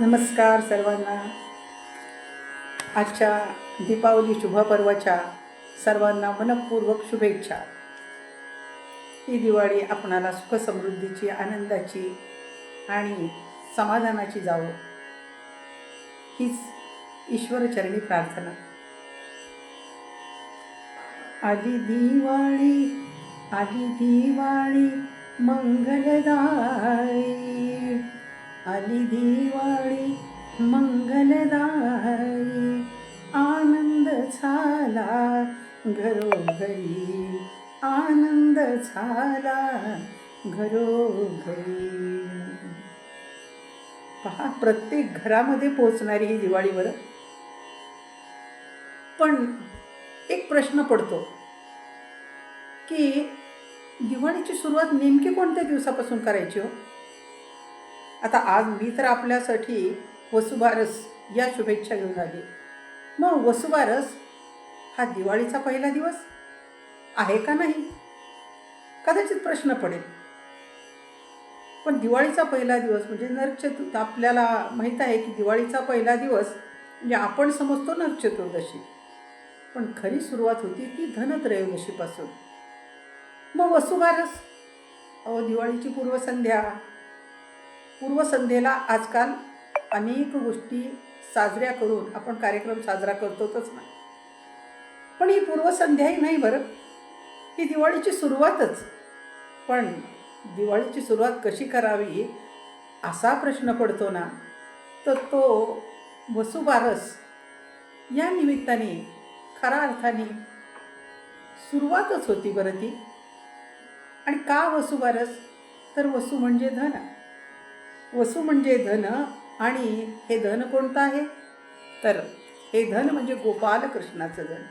नमस्कार सर्वांना. आजच्या दीपावली शुभपर्वाच्या सर्वांना मनपूर्वक शुभेच्छा. ही दिवाळी आपणाला सुखसमृद्धीची आनंदाची आणि समाधानाची जावो. हीच ईश्वरचरणी प्रार्थना. आली दिवाळी आली दिवाळी मंगलदाई आली दिवाळी मंगलदारी. आनंद झाला घरोघरी. आनंद झाला घरोघरी. पहा प्रत्येक घरामध्ये पोचणारी ही दिवाळी बरं. पण एक प्रश्न पडतो की दिवाळीची सुरुवात नेमकी कोणत्या दिवसापासून करायची हो? आता आज मी तर आपल्यासाठी वसुबारस या शुभेच्छा घेऊन आली. मग वसुबारस हा दिवाळीचा पहिला दिवस आहे का नाही? कदाचित प्रश्न पडेल. पण दिवाळीचा पहिला दिवस म्हणजे नरकचतुर्थ आपल्याला माहीत आहे की दिवाळीचा पहिला दिवस म्हणजे आपण समजतो नरचतुर्दशी. पण खरी सुरुवात होती ती धनत्रयोदशीपासून. मग वसुबारस अहो दिवाळीची पूर्वसंध्या पूर्वसंध्येला आजकाल अनेक गोष्टी साजऱ्या करून आपण कार्यक्रम साजरा करतोच ना. पण ही पूर्वसंध्याही नाही बरं. ही दिवाळीची सुरुवातच. पण दिवाळीची सुरुवात कशी करावी असा प्रश्न पडतो ना तर तो वसुबारस या निमित्ताने खऱ्या अर्थाने सुरुवातच होती बरं ती. आणि का वसुबारस तर वसू म्हणजे धन. वसू म्हणजे धन आणि हे धन कोणतं आहे? तर हे धन म्हणजे गोपाल कृष्णाचं धन.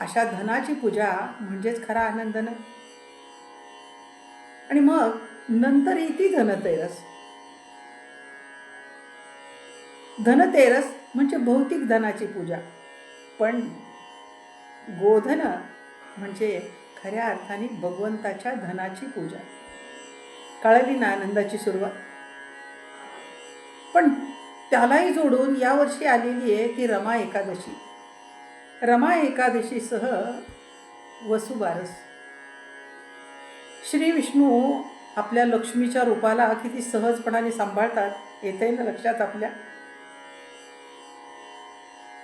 अशा धनाची पूजा म्हणजेच खरा आनंदन आणि मग नंतर ती धनतेरस धनतेरस म्हणजे भौतिक धनाची पूजा. पण गोधन म्हणजे खऱ्या अर्थाने भगवंताच्या धनाची पूजा. कळली ना आनंदाची सुरुवात. पण त्यालाही जोडून यावर्षी आलेली आहे ती रमा एकादशी. रमा एकादशीसह वसुबारस श्री विष्णू आपल्या लक्ष्मीच्या रूपाला किती सहजपणाने सांभाळतात येते ना लक्षात आपल्या?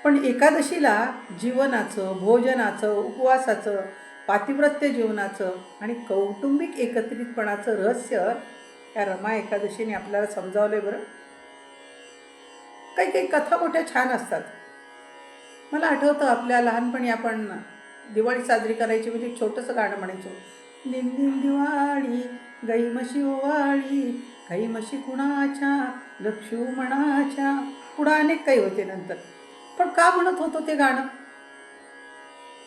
पण एकादशीला जीवनाचं भोजनाचं उपवासाचं पातिव्रत्य जीवनाचं आणि कौटुंबिक एकत्रितपणाचं रहस्य या रमा एकादशीने आपल्याला समजावलं आहे बरं. काही काही कथा मोठ्या छान असतात. मला आठवतं आपल्या लहानपणी आपण दिवाळी साजरी करायची म्हणजे छोटंसं गाणं म्हणायचो. निंदिन दिवाळी गाई म्हशी ओवाळी गाई म्हशी कुणाच्या लक्ष्मणाच्या पुढं अनेक काही होते नंतर. पण का म्हणत होतो ते गाणं?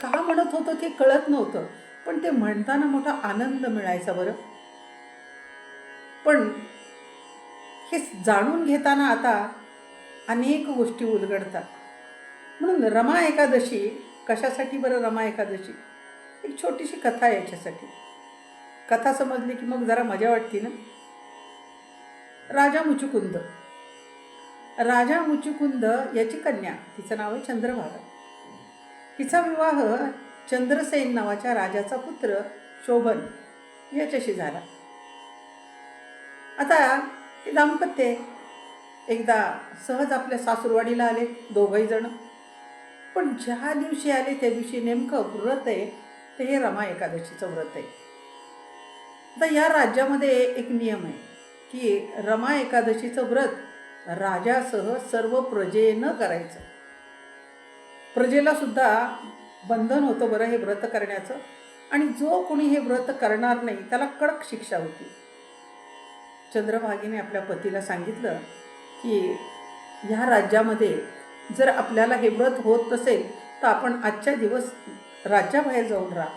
का म्हणत होतं ते कळत नव्हतं. पण ते म्हणताना मोठा आनंद मिळायचा बरं. पण हे जाणून घेताना आता अनेक गोष्टी उलगडतात. म्हणून रमा एकादशी कशासाठी बरं रमा एकादशी? एक छोटीशी कथा आहे याच्यासाठी. कथा समजली की मग जरा मजा वाटते ना? राजा मुचुकुंद. राजा मुचुकुंद याची कन्या तिचं नाव आहे चंद्रभागा. हिचा विवाह चंद्रसेन नावाच्या राजाचा पुत्र शोभन याच्याशी झाला. आता हे दाम्पत्य एकदा सहज आपल्या सासूरवाडीला आले दोघंही जण. पण ज्या दिवशी आले त्या दिवशी नेमकं व्रत आहे ते हे रमा एकादशीचं व्रत आहे. आता या राज्यामध्ये एक नियम आहे की रमा एकादशीचं व्रत राजासह सर्व प्रजेनं करायचं. प्रजेला सुद्धा बंधन होतं बरं हे व्रत करण्याचं. आणि जो कोणी हे व्रत करणार नाही त्याला कडक शिक्षा होती. चंद्रभागीने आपल्या पतीला सांगितलं की ह्या राज्यामध्ये जर आपल्याला हे व्रत होत नसेल तर आपण आजच्या दिवस राज्याबाहेर जाऊन राहा.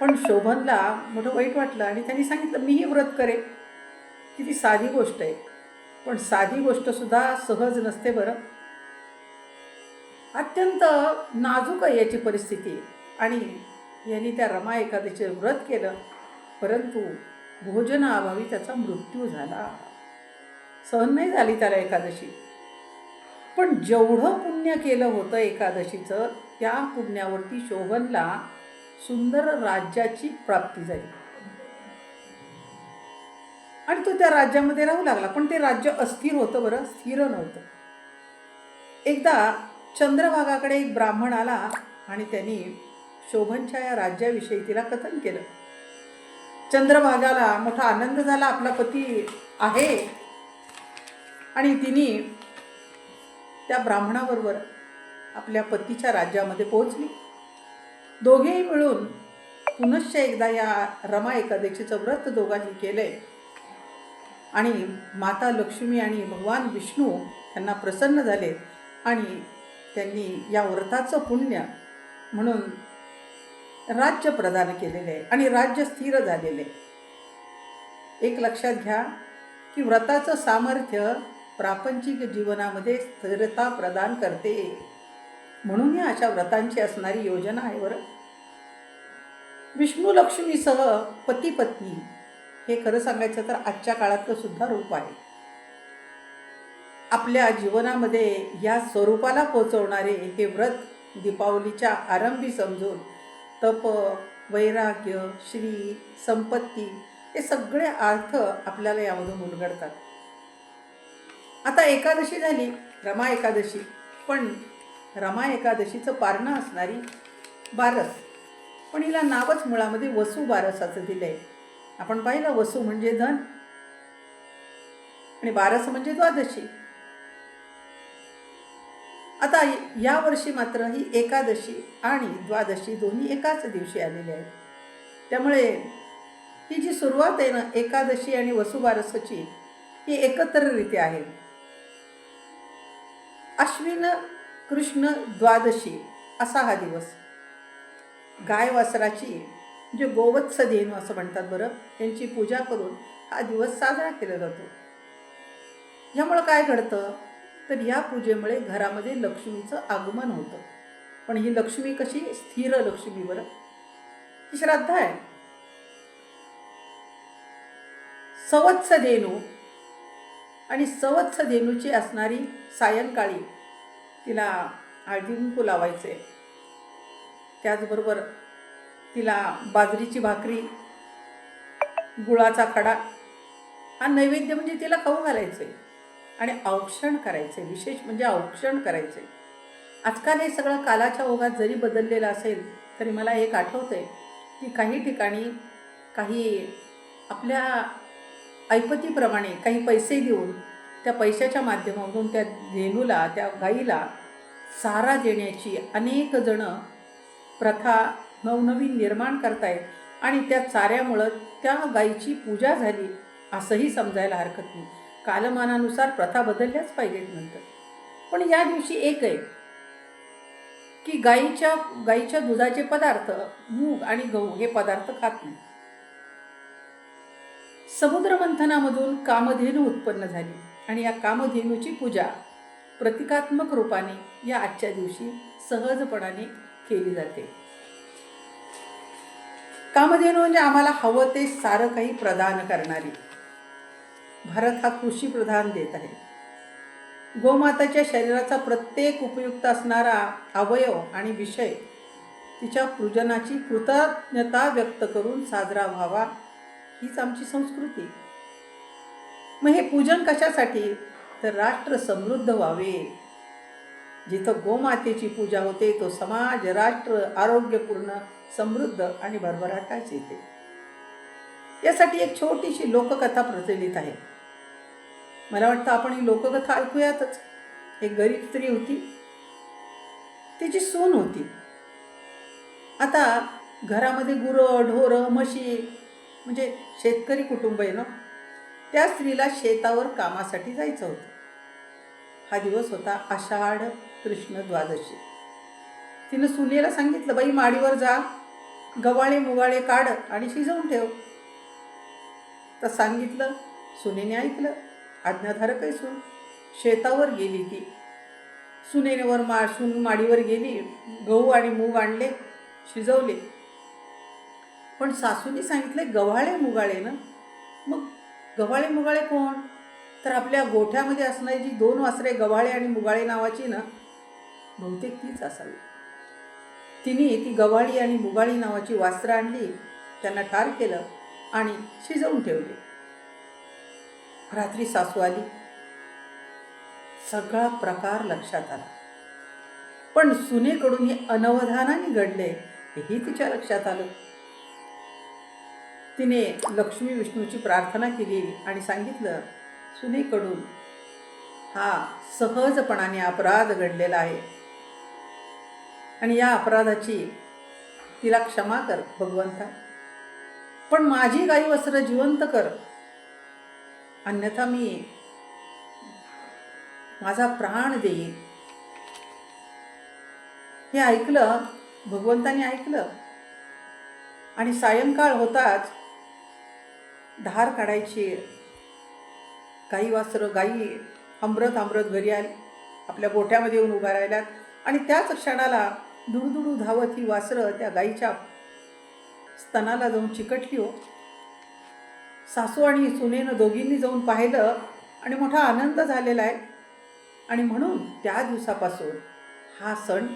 पण शोभनला मोठं वाईट वाटलं आणि त्यांनी सांगितलं मीही व्रत करेन. किती साधी गोष्ट आहे. पण साधी गोष्टसुद्धा सहज नसते बरं. अत्यंत नाजूक आहे याची परिस्थिती. आणि यांनी त्या रमा एकादशीचे व्रत केलं परंतु भोजनाअभावी त्याचा मृत्यू झाला. सहन नाही झाली त्याला एकादशी. पण जेवढं पुण्य केलं होतं एकादशीचं त्या पुण्यावरती शोभनला सुंदर राज्याची प्राप्ती झाली. आणि तो त्या राज्यामध्ये राहू लागला. पण ते राज्य अस्थिर होतं बरं स्थिर नव्हतं. एकदा चंद्रभागाकडे एक ब्राह्मण आला आणि त्यांनी शोभनच्या या राज्याविषयी तिला कथन केलं. चंद्रभागाला मोठा आनंद झाला आपला पती आहे. आणि तिने त्या ब्राह्मणाबरोबर आपल्या पतीच्या राज्यामध्ये पोहोचली. दोघेही मिळून पुनश्च एकदा या रमा एकादशीचं व्रत दोघांनी केलंय. आणि माता लक्ष्मी आणि भगवान विष्णू त्यांना प्रसन्न झाले आणि त्यांनी या व्रताचं पुण्य म्हणून राज्य प्रदान केलेले आहे आणि राज्य स्थिर झालेले आहे. एक लक्षात घ्या की व्रताचं सामर्थ्य प्रापंचिक जीवनामध्ये स्थिरता प्रदान करते. म्हणून या अशा व्रतांची असणारी योजना आहे बरं. विष्णू लक्ष्मीसह पती पत्नी हे खरं सांगायचं तर आजच्या काळातलं सुद्धा रूप आहे. आपल्या जीवनामध्ये या स्वरूपाला पोचवणारे हे व्रत दीपावलीच्या आरंभी समजून तप वैराग्य श्री संपत्ती हे सगळे अर्थ आपल्याला यामधून उलगडतात आता एकादशी झाली रमा एकादशी. पण रमा एकादशीचं पारणं असणारी बारस. पण हिला नावच मुळामध्ये वसू बारसाचं दिलं आहे आपण पाहिलं वसू म्हणजे धन. आणि बारस म्हणजे द्वादशी. आता यावर्षी मात्र ही एकादशी आणि द्वादशी दोन्ही एकाच दिवशी आलेली आहेत. त्यामुळे ही जी सुरुवात आहे ना एकादशी आणि वसुबारसाची ही एकत्ररित्या आहे. अश्विन कृष्ण द्वादशी असा हा दिवस. गाय वासराची म्हणजे गोवत्स धेनू असं म्हणतात बरं यांची पूजा करून हा दिवस साजरा केला जातो. यामुळं काय घडतं? तर ह्या पूजेमुळे घरामध्ये लक्ष्मीचं आगमन होतं. पण ही लक्ष्मी कशी? स्थिर लक्ष्मी बरं. ही श्राद्ध आहे. सवत्स धेनू. आणि सवत्स धेनूची असणारी सायंकाळी तिला हळदी कुंकू लावायचे. त्याचबरोबर तिला बाजरीची भाकरी गुळाचा खडा हा नैवेद्य म्हणजे तिला खाऊ घालायचे. आणि औक्षण करायचे विशेष म्हणजे औक्षण करायचे. आजकाल हे सगळं कालाच्या ओघात जरी बदललेलं असेल तरी मला एक आठवतं आहे की काही ठिकाणी काही आपल्या ऐपतीप्रमाणे काही पैसे देऊन त्या पैशाच्या माध्यमातून त्या धेनूला त्या गाईला चारा देण्याची अनेक जणं प्रथा नवनवीन निर्माण करतायत आणि त्या चाऱ्यामुळं त्या गाईची पूजा झाली असंही समजायला हरकत नाही. कालमानानुसार प्रथा बदलल्याच पाहिजेत नंतर. पण या दिवशी एक आहे की गाईच्या गाईच्या दुधाचे पदार्थ मूग आणि गहू हे पदार्थ खात नाही. समुद्रमंथनामधून कामधेनू उत्पन्न झाली आणि या कामधेनूची पूजा प्रतिकात्मक रूपाने या आजच्या दिवशी सहजपणाने केली जाते. कामधेनू म्हणजे आम्हाला हवं ते सारं काही प्रदान करणारी. भारत हा कृषीप्रधान देत आहे. गोमाताच्या शरीराचा प्रत्येक उपयुक्त असणारा अवयव आणि विषय तिच्या पूजनाची कृतज्ञता व्यक्त करून साजरा व्हावा हीच आमची संस्कृती. मग हे पूजन कशासाठी? तर राष्ट्र समृद्ध व्हावे. जिथं गोमातेची पूजा होते तो समाज राष्ट्र आरोग्यपूर्ण समृद्ध आणि भरभराटाच येते यासाठी एक छोटीशी लोककथा प्रचलित आहे. मला वाटतं आपण ही लोककथा ऐकूयातच. एक गरीब स्त्री होती. तिची सून होती. आता घरामध्ये गुरं ढोरं म्हशी म्हणजे शेतकरी कुटुंब आहे ना त्या स्त्रीला शेतावर कामासाठी जायचं होतं. हा दिवस होता आषाढ कृष्ण द्वादशी. तिनं सुनेला सांगितलं बाई माडीवर जा. गवाळे मुगाळे काढ आणि शिजवून ठेव. तर सांगितलं सुनेने ऐकलं आज्ञाधारक आहे सून शेतावर गेली ती. सुनेनेवर मा सून माडीवर गेली गहू आणि मूग आणले शिजवले. पण सासूने सांगितले गव्हाळे मुगाळे ना? मग गव्हाळे मुगाळे कोण? तर आपल्या गोठ्यामध्ये असणारी जी दोन वासरे गव्हाळे आणि मुगाळे नावाची ना बहुतेक तीच असावी. तिने ती गव्हाळी आणि मुगाळी नावाची वास्त्रं आणली त्यांना ठार केलं. आणि शिजवून ठेवले. रात्री सासू आली. सगळा प्रकार लक्षात आला. पण सुनेकडून हे अनवधानाने घडले हेही तिच्या लक्षात आलं. तिने लक्ष्मी विष्णूची प्रार्थना केली आणि सांगितलं सुनेकडून हा सहजपणाने अपराध घडलेला आहे. आणि या अपराधाची तिला क्षमा कर भगवंता. पण माझी गाई वस्त्र जिवंत कर. अन्यथा मी माझा प्राण देईन. हे ऐकलं भगवंताने ऐकलं. आणि सायंकाळ होताच धार काढायची गाई वासरं गाई आंबरत आंबरत घरी आली. आपल्या गोठ्यामध्ये येऊन उभ्या राहिल्यात आणि त्याच क्षणाला दुडदुडू धावत ही वासरं त्या गाईच्या स्तनाला जाऊन चिकटली हो. सासू आणि सुनेनं दोघींनी जाऊन पाहिलं आणि मोठा आनंद झालेला आहे. आणि म्हणून त्या दिवसापासून हा सण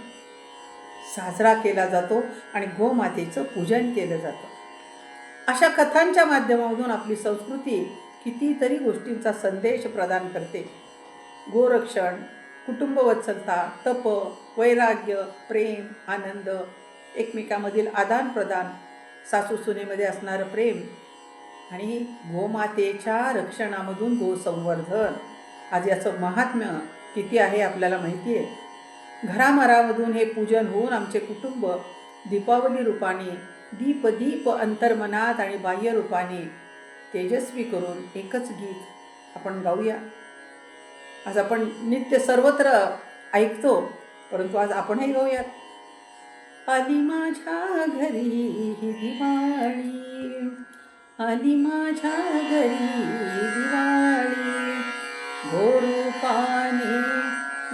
साजरा केला जातो आणि गोमातेचं पूजन केलं जातं. अशा कथांच्या माध्यमातून आपली संस्कृती कितीतरी गोष्टींचा संदेश प्रदान करते. गोरक्षण कुटुंबवत्सलता तप वैराग्य प्रेम आनंद एकमेकामधील आदानप्रदान सासू सुनेमध्ये असणारं प्रेम आणि गोमातेच्या रक्षणामधून गोसंवर्धन. आज याचं महात्म्य किती आहे आपल्याला माहिती आहे घरामरामधून हे पूजन होऊन आमचे कुटुंब दीपावली रूपाने दीप दीप अंतर्मनात आणि बाह्य रूपाने तेजस्वी करून एकच गीत आपण गाऊया. आज आपण नित्य सर्वत्र ऐकतो परंतु आज आपणही गाऊयात. आली माझ्या घरी दिवाळी. आली माझ्या घरी दिवाळी. गोरूपाने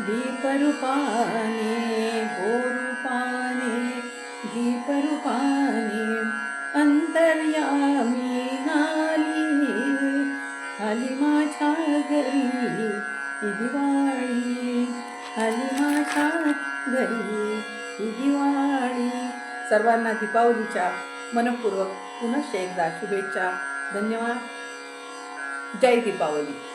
दीपरूपाने गोरूपाने दीपरूपाने अंतर्यामी आली आली माझ्या घरी दिवाळी. आली माझ्या घरी दिवाळी. सर्वांना दीपावलीच्या मनपूर्वक पुनश्च एकदा शुभेच्छा. धन्यवाद. जय दीपावली.